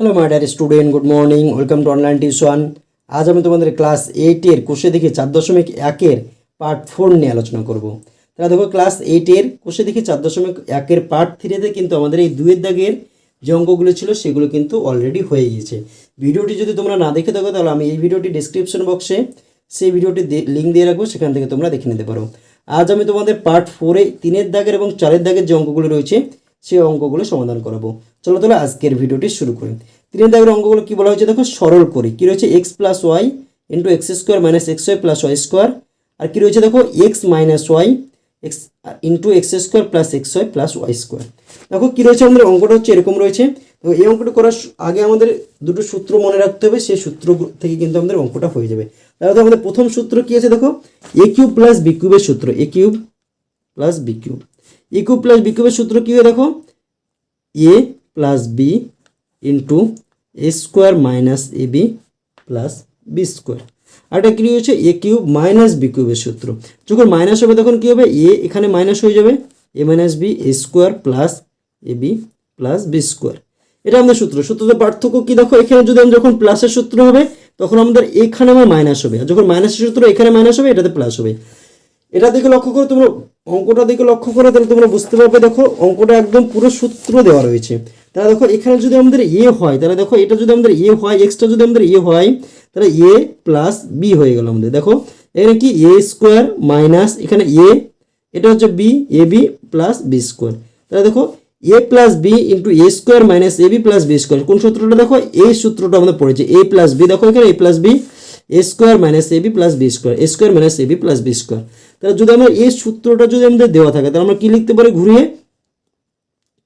Hello my student good morning welcome to online tuition আজ আমি তোমাদের ক্লাস এইটের কোষে দেখে চার দশমিক একের পার্ট ফোর নিয়ে আলোচনা করব। তাহলে দেখো ক্লাস এইটের কোষে দেখে চার দশমিক একের পার্ট থ্রিতে কিন্তু আমাদের এই দুয়ের দাগের যে অঙ্কগুলো ছিল, সেগুলো কিন্তু অলরেডি হয়ে গিয়েছে। ভিডিওটি যদি তোমরা না দেখে থাকো, তাহলে আমি এই ভিডিওটি ডিসক্রিপশন বক্সে সেই ভিডিওটি লিঙ্ক দিয়ে রাখব, সেখান থেকে তোমরা দেখে নিতে পারো। আজ আমি তোমাদের পার্ট ফোরে তিনের দাগের এবং চারের দাগের যে অঙ্কগুলো রয়েছে সেই অঙ্কগুলো সমাধান করাবো। চলো তাহলে আজকের ভিডিওটি শুরু করি। তিনের দাগের অঙ্কগুলো কি বলা হয়েছে? দেখো, সরল করি। কি রয়েছে? X plus y into x square minus x y plus y square আর কি রয়েছে? দেখো x minus y x into x square plus x y plus y square দেখো, কী রয়েছে? আমাদের অঙ্কটা হচ্ছে এরকম রয়েছে। তো এই অঙ্কটা করার আগে আমাদের দুটো সূত্র মনে রাখতে হবে, সেই সূত্র থেকে কিন্তু আমাদের অঙ্কটা হয়ে যাবে। তাহলে আমাদের প্রথম সূত্র কি আছে? দেখো এ কিউব প্লাস বি কিউবের সূত্র। A cube plus b cube cube plus b কিউবের সূত্র কী হয় দেখো? A plus b into a square minus a b plus b square আর এটা কী হচ্ছে এ কিউব মাইনাস বি কিউবের সূত্র। যখন মাইনাস হবে তখন কী হবে? এ এখানে মাইনাস হয়ে যাবে। A minus b a square plus a b plus b square এটা আমাদের সূত্র। সূত্রতে পার্থক্য কি দেখো? এখানে যদি আমি যখন প্লাসের সূত্র হবে, তখন আমাদের এখানে আমার মাইনাস হবে। আর যখন মাইনাসের সূত্র এখানে মাইনাস হবে, এটাতে প্লাস হবে। এটা দিকে লক্ষ্য করো তোমরা। অঙ্কটা দিকে লক্ষ্য করো তাহলে তোমরা বুঝতে পারবে, দেখো অঙ্কটা একদম পুরো সূত্র দেওয়া রয়েছে। তাহলে দেখো এখানে যদি আমাদের এ হয়, তাহলে দেখো এটা যদি আমাদের এ হয় এক্সটা যদি আমাদের এ হয়, তাহলে এ প্লাস বি হয়ে গেল আমাদের। দেখো, এখানে কি এ স্কোয়ার মাইনাস এখানে এ এটা হচ্ছে b a b plus b square তাহলে দেখো a plus b into a square minus a b plus b square কোন সূত্রটা দেখো? এই সূত্রটা আমাদের পড়েছে এ প্লাস বি দেখো এখানে a plus b a square minus a b plus b square a square minus a b plus b square তাহলে যদি আমরা এই সূত্রটা যদি আমাদের দেওয়া থাকে, তাহলে আমরা কি লিখতে পারি ঘুরিয়ে?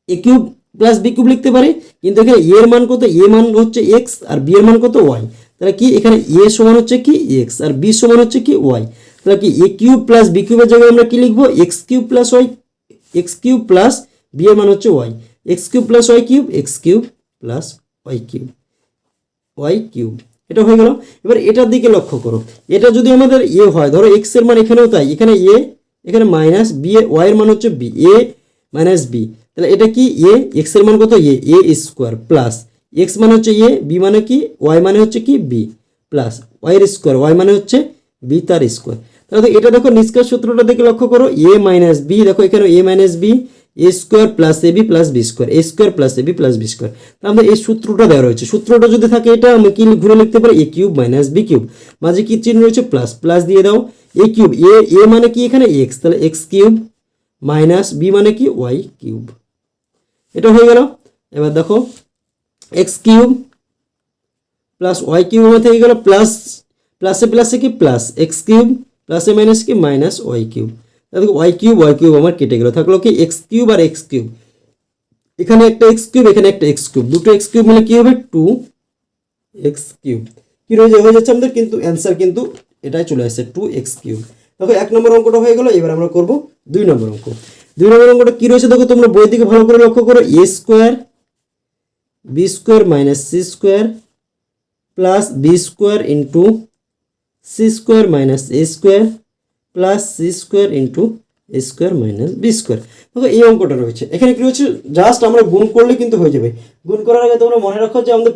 A cube plus b cube লিখতে পারি। কিন্তু এখানে এ এর মান কত? এ মান হচ্ছে এক্স আর বি এর মান কত? ওয়াই তাহলে কি এখানে এ সমান হচ্ছে কি? এক্স আর বি সমান হচ্ছে কি? ওয়াই তাহলে কি এ কিউব প্লাস বি কিউবের জায়গায় আমরা কি লিখব? X cube plus y x cube plus b এর মান হচ্ছে y x cube plus y cube x cube plus y cube y cube এটা হয়ে গেল। এবার এটার দিকে লক্ষ্য করো। এটা যদি আমাদের এ হয়, ধরো এক্সের মান এখানেও তাই। এখানে এ এখানে মাইনাস বি এ ওয়াই এর মান হচ্ছে বি এ মাইনাস বি তাহলে এটা কি এ এক্সের মান কত? A a square plus x মানে হচ্ছে এ বি মানে কি? ওয়াই মানে হচ্ছে কি? বি প্লাস ওয়াই এর স্কোয়ার ওয়াই মানে হচ্ছে বি তার স্কোয়ার তাহলে এটা দেখো নিষ্কার সূত্রটা দেখে লক্ষ্য করো এ মাইনাস বি দেখো এখানে a minus b a square plus a b plus b square a square plus a b plus b square তাহলে এই সূত্রটা দেওয়া রয়েছে। সূত্রটা যদি থাকে এটা আমি কি ঘুরে লিখতে পারি? A cube minus b cube মাঝে কি চিহ্ন রয়েছে? প্লাস প্লাস দিয়ে দাও। এ কিউব এ এ মানে কি এখানে? এক্স তাহলে এক্স কিউব মাইনাস বি মানে কি? ওয়াই কিউব এটা হয়ে গেল। এবার দেখো x cube plus y cube থেকে গেল। প্লাস প্লাসে প্লাসে কি? প্লাস এক্স কিউব প্লাসে মাইনাস কি মাইনাস ওয়াই কিউব। দেখো, ওয়াই কিউব ওয়াই কিউব আমার কেটে গেল। থাকল কি, এক্স কিউব আর এক্স কিউব। এখানে একটা এক্স কিউব, এখানে একটা এক্স কিউব। দুটো এক্স কিউব মিলে কি হবে? Two x cube. কি রয়ে যায়? হয়ে যাচ্ছে আমাদের কিন্তু অ্যান্সার কিন্তু এটাই চলে আসছে, টু এক্স কিউব। দেখো, এক নম্বর অঙ্কটা হয়ে গেল, এবার আমরা করব দুই নম্বর অঙ্ক। দুই নম্বর অঙ্কটা কি রয়েছে? দেখো, তোমরা বই দিকে ভালো করে লক্ষ্য করো। A square, b square minus c square plus b square into c square minus a square plus c square into a square minus b square দেখো, এই অঙ্কটা রয়েছে। এখানে কি রয়েছে? জাস্ট আমরা গুণ করলে কিন্তু হয়ে যাবে। গুণ করার আগে তোমরা মনে রাখো যে আমাদের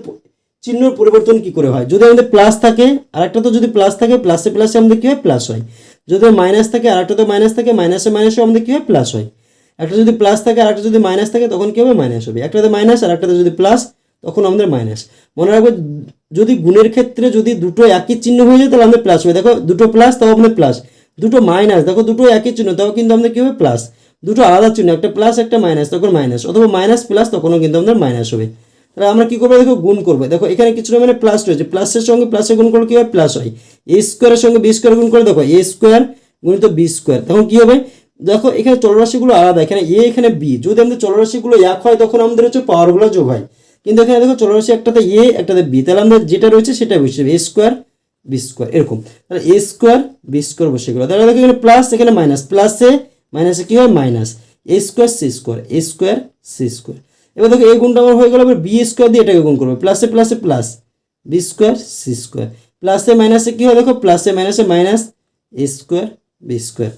চিহ্নর পরিবর্তন কি করে হয়? যদি আমাদের প্লাস থাকে, আরেকটা তো যদি প্লাস থাকে প্লাসে প্লাসে আমাদের কি হয়? প্লাস হয়। যদি মাইনাস থাকে আরেকটাতে মাইনাস থাকে মাইনাসে মাইনাসে আমাদের কি হয়? প্লাস হয়। একটা যদি প্লাস থাকে আর একটা যদি মাইনাস থাকে, তখন কি হবে? মাইনাস হবে। একটাতে মাইনাস আর একটাতে যদি প্লাস তখন আমাদের মাইনাস মনে রাখবে যদি গুণের ক্ষেত্রে যদি দুটো একই চিহ্ন হয়ে যায়, তাহলে আমাদের প্লাস হবে। দেখো, দুটো প্লাস তাও আমাদের প্লাস দুটো মাইনাস দেখো, দুটো একই চিহ্ন, তাও কিন্তু আমাদের কি হবে? প্লাস দুটো আলাদা চিহ্ন, একটা প্লাস একটা মাইনাস তখন মাইনাস অথবা মাইনাস প্লাস তখনও কিন্তু আমাদের মাইনাস হবে। তাহলে আমরা কি করব? দেখো, গুণ করব। দেখো, এখানে কিছুটা মানে প্লাস রয়েছে। প্লাসের সঙ্গে প্লাসে গুণ করলে কি হয়? প্লাস হয়। এ স্কোয়ারের সঙ্গে বি স্কোয়ার গুণ করে দেখো এ স্কোয়ার গুণিত বি স্কোয়ার তখন কি হবে? দেখো, এখানে চলরাশিগুলো আলাদা। এখানে এ এখানে বি যদি আমাদের চলরাশিগুলো এক হয়, তখন আমাদের হচ্ছে পাওয়ারগুলো যোগ হয়। কিন্তু এখানে দেখো চলরাশি একটাতে এ, একটাতে বি। তাহলে আমাদের যেটা রয়েছে সেটা বসে এ স্কোয়ার, বি স্কোয়ার, এরকম। তাহলে এ স্কোয়ার, বি স্কোয়ার বসে গেলো। তাহলে দেখো এখানে প্লাস এখানে মাইনাস প্লাসে মাইনাসে কী হয়? Minus a square, c square. A square, c square. এবার দেখো এই গুণটা আমার হয়ে গেল, এবার বি স্কোয়ার দিয়ে এটাকে গুণ করবে। প্লাসে প্লাসে plus b square, c square. প্লাসে মাইনাসে কী হয়? দেখো প্লাসে মাইনাসে minus a square, b square.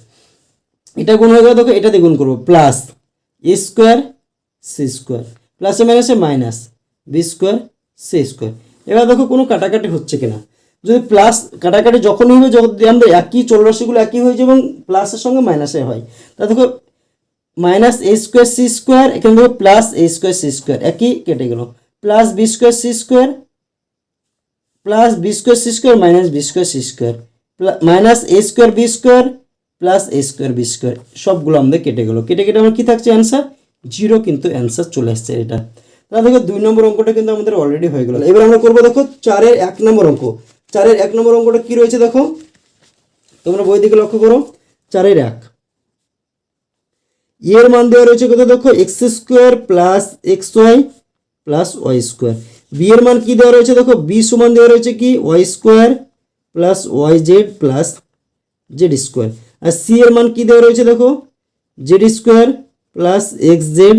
এটা গুণ হয়ে গেল, দেখো এটা দিয়ে গুণ করব। Plus a square, c square. প্লাসে মাইনাসে minus b square c square এবার দেখো কোনো কাটাকাটি হচ্ছে কিনা। যদি প্লাস কাটাকাটি যখনই হবে যখন আমরা একই চলরাশিগুলো একই হয়ে যায় এবং প্লাসের সঙ্গে মাইনাসে হয়, তা দেখো minus a square c square এখানে দেখো plus a square c square একই কেটে গেল। Plus b square c square plus b square c square minus b square c square minus a square b square plus a square b square সবগুলো আমাদের কেটে গেলো। কেটে কেটে আমার কী থাকছে অ্যান্সার জিরো কিন্তু অ্যান্সার চলে আসছে এটা। তাহলে দেখো, দুই নম্বর অঙ্কটা কিন্তু আমাদের অলরেডি হয়ে গেল। এবার আমরা করব দেখো, চারের এক নম্বর অঙ্ক। চারের এক নম্বর অঙ্কটা কী রয়েছে দেখো? তোমরা বই দিকে লক্ষ্য করো। চারের এক। এর মান দেওয়া রয়েছে কত দেখো? X square plus x y plus y square b এর মান কি দেওয়া রয়েছে দেখো? বি সমান দেওয়া রয়েছে কি? Y square plus y z plus z square আর সি এর মান কি দেওয়া রয়েছে দেখো? Z square plus x z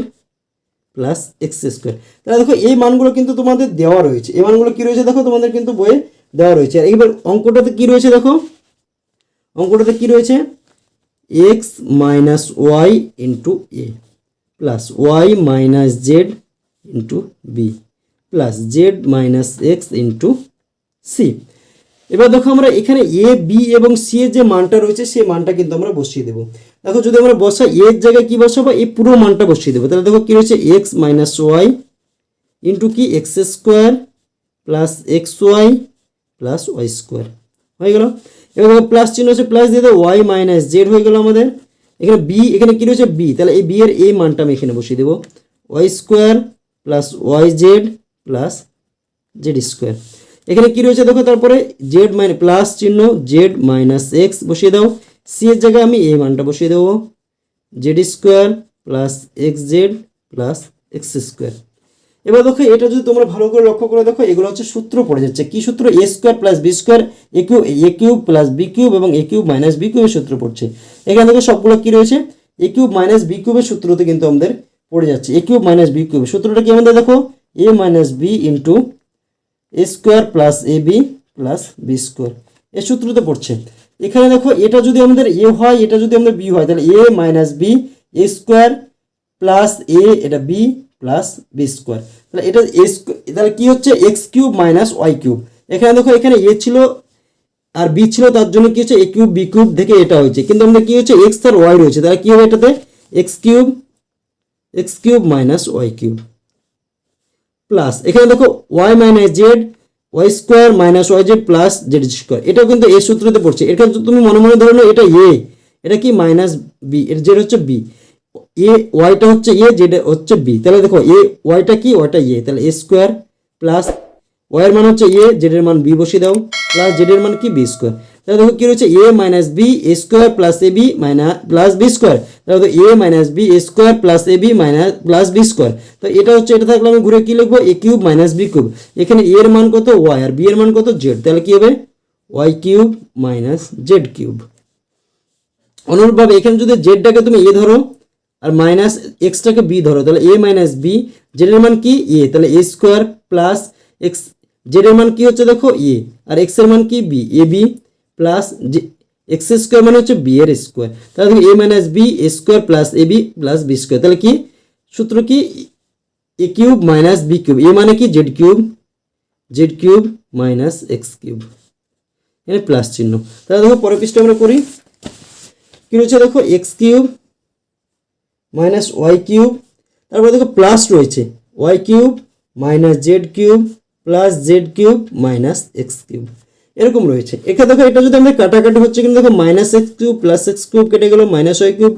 plus x square তাহলে দেখো, এই মানগুলো কিন্তু তোমাদের দেওয়া রয়েছে। এই মানগুলো কি রয়েছে দেখো, তোমাদের কিন্তু বইয়ে দেওয়া রয়েছে। আর এবার অঙ্কটাতে কি রয়েছে দেখো? অঙ্কটাতে কি রয়েছে? X minus y into a plus y minus z into b plus z minus x into c এবার দেখো আমরা এখানে এ বি এবং সি এর যে মানটা রয়েছে, সেই মানটা কিন্তু আমরা বসিয়ে দেবো। দেখো, যদি আমরা বসাই এর জায়গায় কি বসাবো? এই পুরো মানটা বসিয়ে দেবো। তাহলে দেখো কি রয়েছে? এক্স মাইনাস ওয়াই ইন্টু কি? X square plus x y plus y square হয়ে গেল? এবার দেখো প্লাস চিহ্ন হচ্ছে প্লাস দিয়ে দেবো ওয়াই মাইনাস জেড হয়ে গেল আমাদের। এখানে বি এখানে কি রয়েছে? বি তাহলে এই বি এর এই মানটা আমি এখানে বসিয়ে দেবো। Y square plus y z plus z square এখানে কি রয়েছে দেখো, তারপরে জেড মাইনাস প্লাস চিহ্ন জেড মাইনাস এক্স বসিয়ে দাও। সি এর জায়গায় আমি এই মানটা বসিয়ে দেবো। Z square plus x z plus x square এবার দেখো, এটা যদি তোমরা ভালো করে লক্ষ্য করে দেখো, এগুলো হচ্ছে সূত্র পড়ে যাচ্ছে। কি সূত্র? A square plus b square a cube a cube plus b cube এবং এ কিউব মাইনাস বি কিউবের সূত্র পড়ছে। এখানে দেখো সবগুলো কি রয়েছে? এ কিউব মাইনাস বি কিউবের সূত্রতে কিন্তু আমাদের পড়ে যাচ্ছে। A cube minus b cube সূত্রটা কি আমাদের দেখো? A minus b into a square plus a b plus b square. এর সূত্রতে পড়ছে। এখানে দেখো, এটা যদি আমাদের এ হয়, এটা যদি আমাদের বি হয়, তাহলে a minus b a square plus a, এটা বি প্লাস বি স্কোয়ার। তাহলে এটা এ তাহলে কি হচ্ছে? X cube minus y cube. এখানে দেখো, এখানে এ ছিল আর বি ছিল, তার জন্য কি হচ্ছে? এ কিউব, বি কিউব থেকে এটা হয়েছে। কিন্তু আমাদের কি হচ্ছে? এক্স আর ওয়াই রয়েছে। তাহলে কি হবে এটাতে? X cube x cube minus y cube. Plus. এখানে দেখো y minus z y square minus y z plus z square এটা কিন্তু এই সূত্রতে পড়ছে। এটা তুমি মনে মনে ধরে এটা এ এটা কি মাইনাস বি এর জেড হচ্ছে বি এ ওয়াইটা হচ্ছে এ জেড হচ্ছে বি তাহলে দেখো, এ ওয়াইটা কি? ওয়াইটা এ তাহলে এ স্কোয়ার প্লাস ওয়াইয়ের মান হচ্ছে এ জেডের মান বি বসিয়ে দাও প্লাস জেডের মান কি? বি স্কোয়ার তাহলে দেখো কি রয়েছে? A minus b a square plus a b minus plus b square তাহলে a minus b a square plus a b minus plus b square তো এটা হচ্ছে, এটা থাকলে আমি ঘুরে কি লিখব? A cube minus b cube এখানে এর মান কত? ওয়াই আর বি এর মান কত? জেড তাহলে কি হবে? Y cube minus z cube অনুরূপভাবে এখানে যদি জেডটাকে তুমি এ ধরো, আর মাইনাস এক্সটাকে বি ধরো, তাহলে এ মাইনাস বি জেডের মান কি? এ তাহলে এ স্কোয়ার প্লাস এক্স জেডের মান কি হচ্ছে দেখো? এ আর এক্সের মান কি? B a b plus x square মানে হচ্ছে বি এর স্কোয়ার তাহলে দেখো a minus b a square plus a b plus b square তাহলে কি? সূত্র কি? A cube minus b cube a মানে কি? Z cube z cube minus x cube এখানে প্লাস চিহ্ন। তাহলে দেখো, পরের পৃষ্ঠে আমরা করি। কি রয়েছে দেখো? X cube minus y cube তারপরে দেখো প্লাস রয়েছে। Y cube minus z cube plus z cube minus x cube এরকম রয়েছে। এখানে দেখো, এটা যদি আমরা কাটাকাটি হচ্ছে কিন্তু দেখো minus x cube plus x cube কেটে গেল minus y cube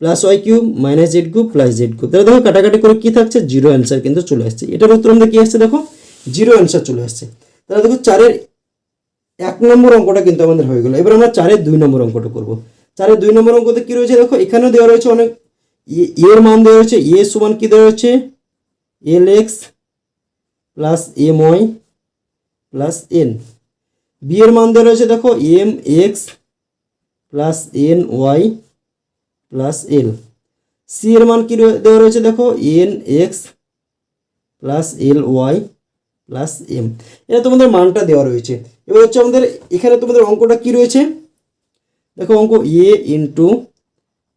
plus y cube minus z cube plus z cube তাহলে দেখো, কাটাকাটি করে কি থাকছে? জিরো অ্যান্সার কিন্তু চলে আসছে। এটার উত্তর আমাদের কি আসছে, দেখো জিরো অ্যান্সার চলে আসছে। তাহলে দেখো, চারের এক নম্বর অঙ্কটা কিন্তু আমাদের হয়ে গেল। এবার আমরা চারের দুই নম্বর অঙ্কটা করব। চারের দুই নম্বর অঙ্কতে কি রয়েছে, দেখো, এখানেও দেওয়া রয়েছে অনেক এর মান দেওয়া রয়েছে, এ সমান কি দেওয়া রয়েছে? L x plus m y plus n b এর মান দেওয়া রয়েছে, দেখো m x plus n y plus l c এর মান কি দেওয়া রয়েছে, দেখো n x plus l y plus m এটা তোমাদের মানটা দেওয়া রয়েছে। এবার হচ্ছে আমাদের, এখানে তোমাদের অঙ্কটা কি রয়েছে? দেখো, অঙ্ক a into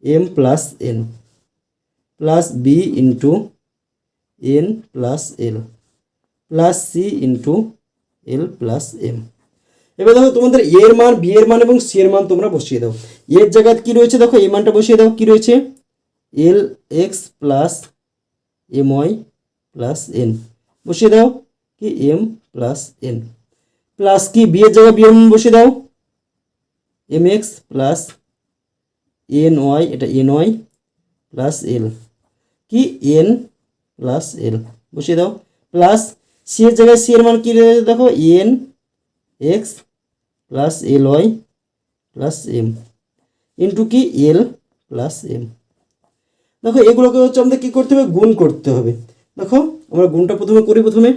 m plus n plus b into n plus l plus c into l plus m এবার দেখো তোমাদের এর মান বি এর মান এবং সি এর মান তোমরা বসিয়ে দাও। এর জায়গায় কি রয়েছে? দেখো এই মানটা বসিয়ে দাও। কি রয়েছে? L x plus m y plus n বসিয়ে দাও। কি? এম প্লাস এন প্লাস কি? বি এর জায়গায় বি এর মান বসিয়ে দাও। M x plus n y এটা এন ওয়াই প্লাস এল কি? এন প্লাস এল বসিয়ে দাও। প্লাস সি এর জায়গায় সি এর মান কি রয়েছে? দেখো n x plus l y plus m into কি এল প্লাস এম দেখো, এগুলোকে হচ্ছে আমাদের কী করতে হবে? গুণ করতে হবে। দেখো, আমরা গুণটা প্রথমে করি প্রথমে।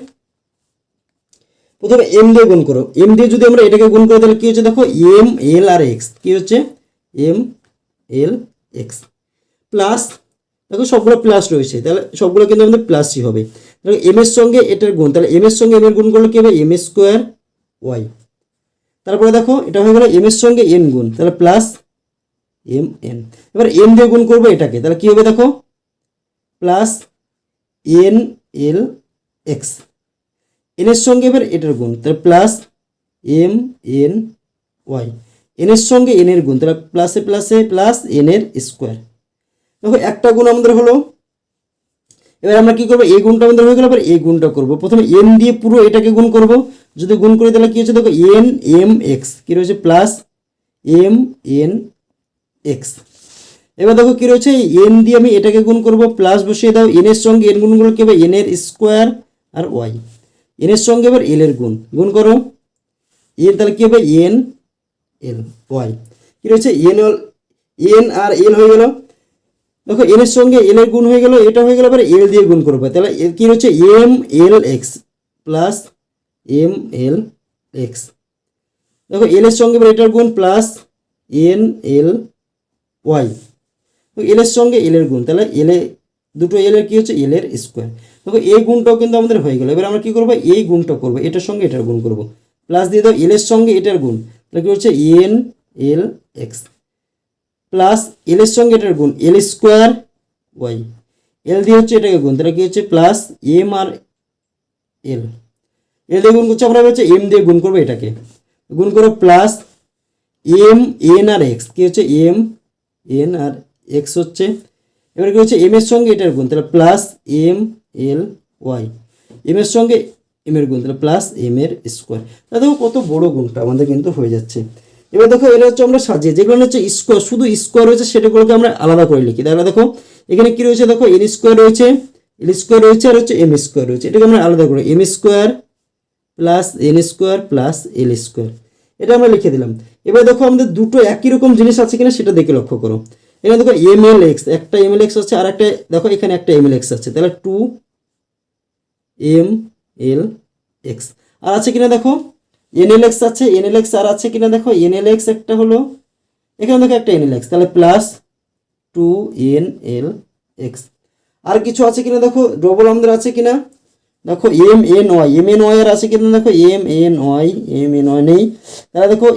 প্রথমে এম দিয়ে গুণ করো। এম দিয়ে যদি আমরা এটাকে গুণ করি, তাহলে কী হচ্ছে? দেখো এম এল আর এক্স কী হচ্ছে? এম এল এক্স প্লাস দেখো, সবগুলো প্লাস রয়েছে। তাহলে সবগুলো কিন্তু আমাদের প্লাসই হবে। দেখো এম এর সঙ্গে এটার গুণ। তাহলে এম এর সঙ্গে এম এর গুণ করলে কী হবে? M square y. তারপরে দেখো, এটা হয়ে গেল এম এর সঙ্গে এন গুণ, তাহলে প্লাস এম এন এবার এন দিয়ে গুণ করব এটাকে, তাহলে কী হবে দেখো? প্লাস এন এল এক্স এনের সঙ্গে এবার এটার গুণ, তাহলে প্লাস এম এন ওয়াই এনের সঙ্গে এন এর গুণ, তাহলে প্লাসে প্লাসে প্লাস এন এর স্কোয়ার দেখো, একটা গুণ আমাদের হলো। এবার আমরা কি করব? এই গুণটা আমাদের হয়ে গেল, এবার এই গুণটা করব। প্রথমে এন দিয়ে পুরো এটাকে গুণ করব। যদি গুণ করি, তাহলে কি হচ্ছে? দেখো এন এম এক্স কী রয়েছে? প্লাস এম এন এক্স এবার দেখো কী রয়েছে? এন দিয়ে আমি এটাকে গুণ করব প্লাস বসিয়ে দাও এন এর সঙ্গে এন গুণগুলো কী হবে? এন এর স্কোয়ার আর ওয়াই এন এর সঙ্গে এবার এল এর গুণ। গুণ করো। এন তাহলে কী হবে? এন এল ওয়াই কী রয়েছে? এন এন আর এল হয়ে গেল। দেখো এন এর সঙ্গে এল এর গুণ হয়ে গেল, এটা হয়ে গেল, এবার এল দিয়ে গুণ করবে। তাহলে কি হচ্ছে? M l x plus m l x দেখো এল এর সঙ্গে এটার গুণ plus n l y l এর সঙ্গে এল এর গুণ, তাহলে এল এ দুটো এল এর কি হচ্ছে? এল এর স্কোয়ার দেখো এই গুণটাও কিন্তু আমাদের হয়ে গেল। এবার আমরা কি করব? এই গুণটা করব, এটার সঙ্গে এটার গুণ করব। প্লাস দিয়ে দাও এল এর সঙ্গে এটার গুণ, তাহলে কি হচ্ছে? N l x plus l এর সঙ্গে এটার গুণ এল স্কোয়ার ওয়াই এল দিয়ে হচ্ছে এটাকে গুণ, তাহলে কি হচ্ছে? প্লাস এম আর এল এল দিয়ে গুণ করছে আমরা হচ্ছে এম দিয়ে গুণ করব এটাকে। গুণ করো প্লাস এম এন আর এক্স কী হচ্ছে এম এন আর এক্স হচ্ছে, এবার কী হচ্ছে এম এর সঙ্গে এটার গুণ, তাহলে plus m l y m এর সঙ্গে এম এর গুণ, তাহলে প্লাস এম এর স্কোয়ার তাহলে দেখো কত বড় গুণটা আমাদের কিন্তু হয়ে যাচ্ছে। এবার দেখো এটা হচ্ছে আমরা সাজিয়ে, যেগুলো হচ্ছে স্কোয়ার শুধু স্কোয়ার রয়েছে সেটাগুলোকে আমরা আলাদা করে লিখি। তাহলে দেখো এখানে কী রয়েছে দেখো এন স্কোয়ার রয়েছে এল স্কোয়ার রয়েছে আর হচ্ছে এম স্কোয়ার রয়েছে। এটাকে আমরা আলাদা করি m square plus n square plus l square এটা আমরা লিখে দিলাম। এবার দেখো আমাদের দুটো একই রকম জিনিস আছে কিনা সেটা দেখে লক্ষ্য করো। এখানে দেখো এম এল এক্স একটা এম এল এক্স আছে আর একটা, দেখো এখানে একটা এম এল এক্স আছে। তাহলে টু এম এল এক্স আর আছে কিনা দেখো? এনএলএক্স আছে এনএলএক্স আর আছে কিনা দেখো? এনএলএক্স একটা হলো, এখানে দেখো একটা এনএলএক্স তাহলে plus two n l x আর কিছু আছে কিনা দেখো? ডবল আমাদের আছে কিনা? দেখো m n y m n y আর আছে কিনা দেখো m n y m n y নেই তাহলে দেখো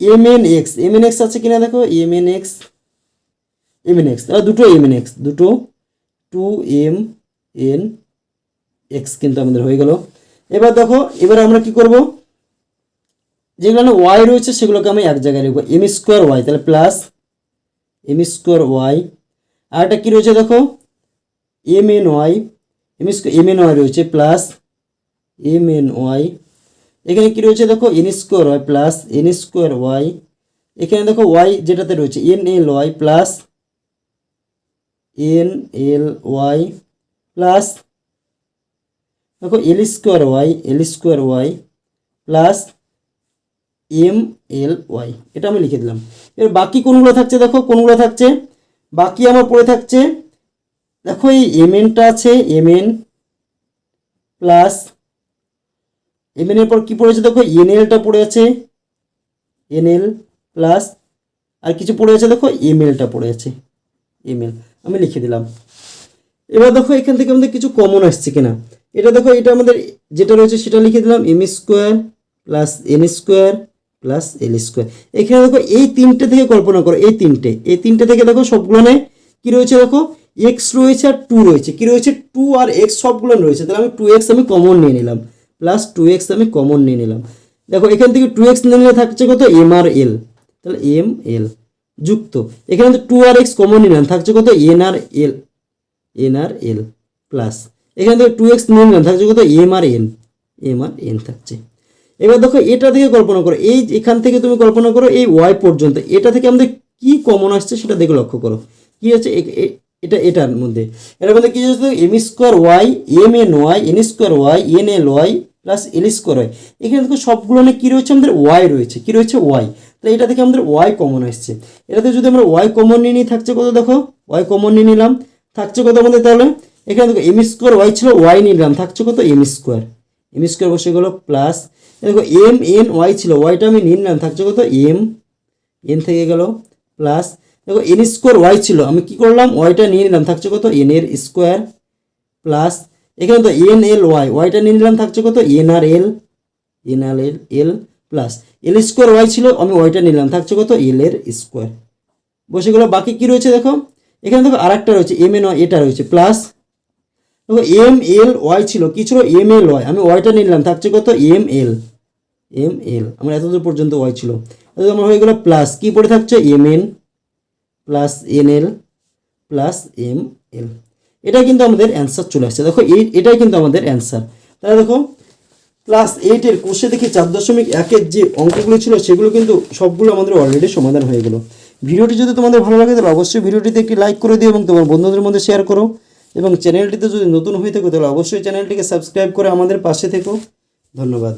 m n x m n x আছে কিনা দেখো m n x m n x তাহলে দুটো এম এন এক্স দুটো টু এম এন এক্স কিন্তু আমাদের হয়ে গেল এবার দেখো এবার আমরা কি করব যেগুলো না ওয়াই রয়েছে সেগুলোকে আমি এক জায়গায় লিখব এম স্কোয়ার ওয়াই তাহলে প্লাস এম স্কোয়ার ওয়াই আর একটা কী রয়েছে দেখো m n y m m n y রয়েছে প্লাস এম এন ওয়াই এখানে কী রয়েছে দেখো? N square y plus n square y. এখানে দেখো ওয়াই যেটাতে রয়েছে n l y plus n l y plus দেখো l square y l square y plus m l y এটা আমি লিখে দিলাম। এবার বাকি কোনগুলো থাকছে দেখো? কোনগুলো থাকছে? বাকি আমার পড়ে থাকছে দেখো এই এম এনটা আছে এম এন প্লাস এম এর পর কী পড়েছে দেখো? এন এলটা পড়ে আছে এন এল প্লাস আর কিছু পড়ে আছে দেখো? এম এলটা পড়ে আছে এম এল আমি লিখে দিলাম। এবার দেখো এখান থেকে আমাদের কিছু কমন আসছে কিনা। এটা দেখো, এটা আমাদের যেটা রয়েছে সেটা লিখে দিলাম m square plus n square plus l square এখানে দেখো এই তিনটে থেকে কল্পনা করো, এই তিনটে। এই তিনটে থেকে দেখো সবগুলো কী রয়েছে দেখো? এক্স রয়েছে আর টু রয়েছে। কি রয়েছে? টু আর এক্স সবগুলো রয়েছে। তাহলে আমি টু এক্স আমি কমন নিয়ে নিলাম। প্লাস টু এক্স আমি কমন নিয়ে নিলাম। দেখো, এখান থেকে টু এক্স নিলে থাকছে কত? এম আর এল তাহলে এম এল যুক্ত। এখানে তো টু আর এক্স কমন নিলাম। থাকছে কত? এন আর এল এন আর এল প্লাস এখানে থেকে টু এক্স নিয়ে নিলাম। থাকছে কত? এম আর এন এম আর এন থাকছে। এবার দেখো, এটা থেকে কল্পনা করো। এই এখান থেকে তুমি কল্পনা করো, এই ওয়াই পর্যন্ত। এটা থেকে আমাদের কি কমন আসছে সেটা দেখে লক্ষ্য করো। কি হচ্ছে? এটা, এটার মধ্যে। এটার মধ্যে কি হচ্ছে m square y m n y n square y n l y plus l square y এখানে দেখো সবগুলো না কী রয়েছে? আমাদের ওয়াই রয়েছে। কী রয়েছে? ওয়াই তাহলে এটা থেকে আমাদের ওয়াই কমন আসছে। এটাতে যদি আমরা ওয়াই কমন নিয়ে নিই, থাকছে কত দেখো? ওয়াই কমন নিয়ে নিলাম। থাকছে কত আমাদের তাহলে? এখানে দেখো এম স্কোয়ার ওয়াই ছিল ওয়াই নিলাম। থাকছে কত? এম স্কোয়ার এম স্কোয়ার বসে গেলো প্লাস দেখো এম এন ওয়াই ছিল ওয়াইটা আমি নিয়ে নিলাম। থাকছে কত? এম এন থেকে গেল প্লাস দেখো এন স্কোয়ার ওয়াই ছিল, আমি কি করলাম? ওয়াইটা নিয়ে নিলাম, থাকছে কত? এন এর স্কোয়ার প্লাস এখানে তো এন এল ওয়াই ওয়াইটা নিয়ে নিলাম, থাকছে কত? এন আর এল এন আর l l plus l square y ছিল, আমি ওয়াইটা নিলাম, থাকছে কত? এল এর স্কোয়ার বসে গেলো, বাকি কি রয়েছে দেখো? এখানে দেখো আরেকটা রয়েছে এম এন এটা রয়েছে প্লাস দেখো এম এল ওয়াই ছিল, কি ছিল? এম এল ওয়াই আমি ওয়াইটা নিলাম, থাকছে কত? এম এল এম এল আমার এতদূর পর্যন্ত ওয়াই ছিল। আমার হয়ে গেলো প্লাস কি পড়ে থাকছে? M n plus n l plus m l এটা কিন্তু আমাদের অ্যান্সার চলে আসছে। দেখো, এই, এটাই কিন্তু আমাদের অ্যান্সার তাহলে দেখো ক্লাস এইটের কোষে দেখি চার দশমিক একের যে অঙ্কগুলো ছিল, সেগুলো কিন্তু সবগুলো আমাদের অলরেডি সমাধান হয়ে গেল। ভিডিওটি যদি তোমাদের ভালো লাগে, তাহলে অবশ্যই ভিডিওটিতে একটি লাইক করে দিও এবং তোমার বন্ধুদের মধ্যে শেয়ার করো। এবং চ্যানেলটিতে যদি নতুন হয়ে থাকো, তাহলে অবশ্যই চ্যানেলটিকে সাবস্ক্রাইব করে আমাদের পাশে থেকো। ধন্যবাদ।